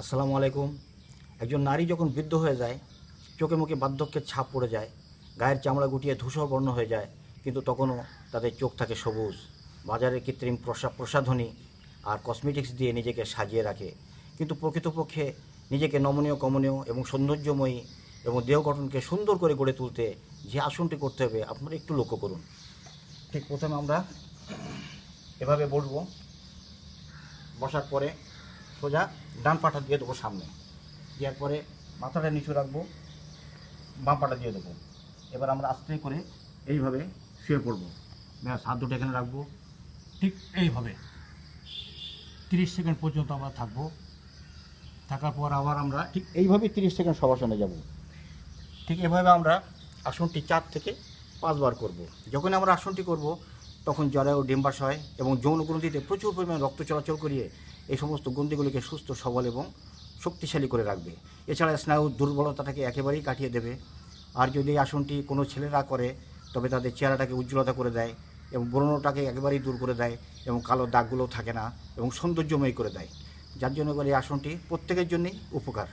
আসসালামু আলাইকুম। একজন নারী যখন বৃদ্ধ হয়ে যায়, চোখে মুখে বার্ধক্যের ছাপ পড়ে যায়, গায়ের চামড়া গুটিয়ে ধূসর বর্ণ হয়ে যায়, কিন্তু তখনও তাদের চোখ থাকে সবুজ। বাজারে কৃত্রিম প্রসা প্রসাধনী আর কসমেটিক্স দিয়ে নিজেকে সাজিয়ে রাখে। কিন্তু প্রকৃতপক্ষে নিজেকে নমনীয়, কমনীয় এবং সৌন্দর্যময়ী এবং দেহ গঠনকে সুন্দর করে গড়ে তুলতে যে আসনটি করতে হবে, আপনারা একটু লক্ষ্য করুন। ঠিক প্রথমে আমরা এভাবে বসবো। বসার পরে সোজা ডান পাটা দিয়ে দেবো সামনে। দেওয়ার পরে মাথাটা নিচু রাখব, বাম পাটা দিয়ে দেবো। এবার আমরা আস্তে করে এইভাবে শুয়ে পড়ব। হাত দুটো এখানে রাখব। ঠিক এইভাবে। তিরিশ সেকেন্ড পর্যন্ত আমরা থাকব। থাকার পর আবার আমরা ঠিক এইভাবে তিরিশ সেকেন্ড সবাসনে যাব। ঠিক এভাবে আমরা আসনটি চার থেকে পাঁচবার করব। যখন আমরা আসনটি করব তখন জরায়ু হয় এবং যৌন গ্রন্থিতে প্রচুর পরিমাণে রক্ত চলাচল করিয়ে এই সমস্ত গ্রন্থিগুলিকে সুস্থ, সবল এবং শক্তিশালী করে রাখবে। এছাড়া স্নায়ু দুর্বলতাটাকে একেবারেই কাটিয়ে দেবে। আর যদি এই আসনটি কোনো ছেলেরা করে, তবে তাদের চেহারাটাকে উজ্জ্বলতা করে দেয় এবং ব্রণটাকে একেবারেই দূর করে দেয় এবং কালো দাগগুলো থাকে না এবং সৌন্দর্যময় করে দেয়। যার জন্য এই আসনটি প্রত্যেকের জন্যই উপকার।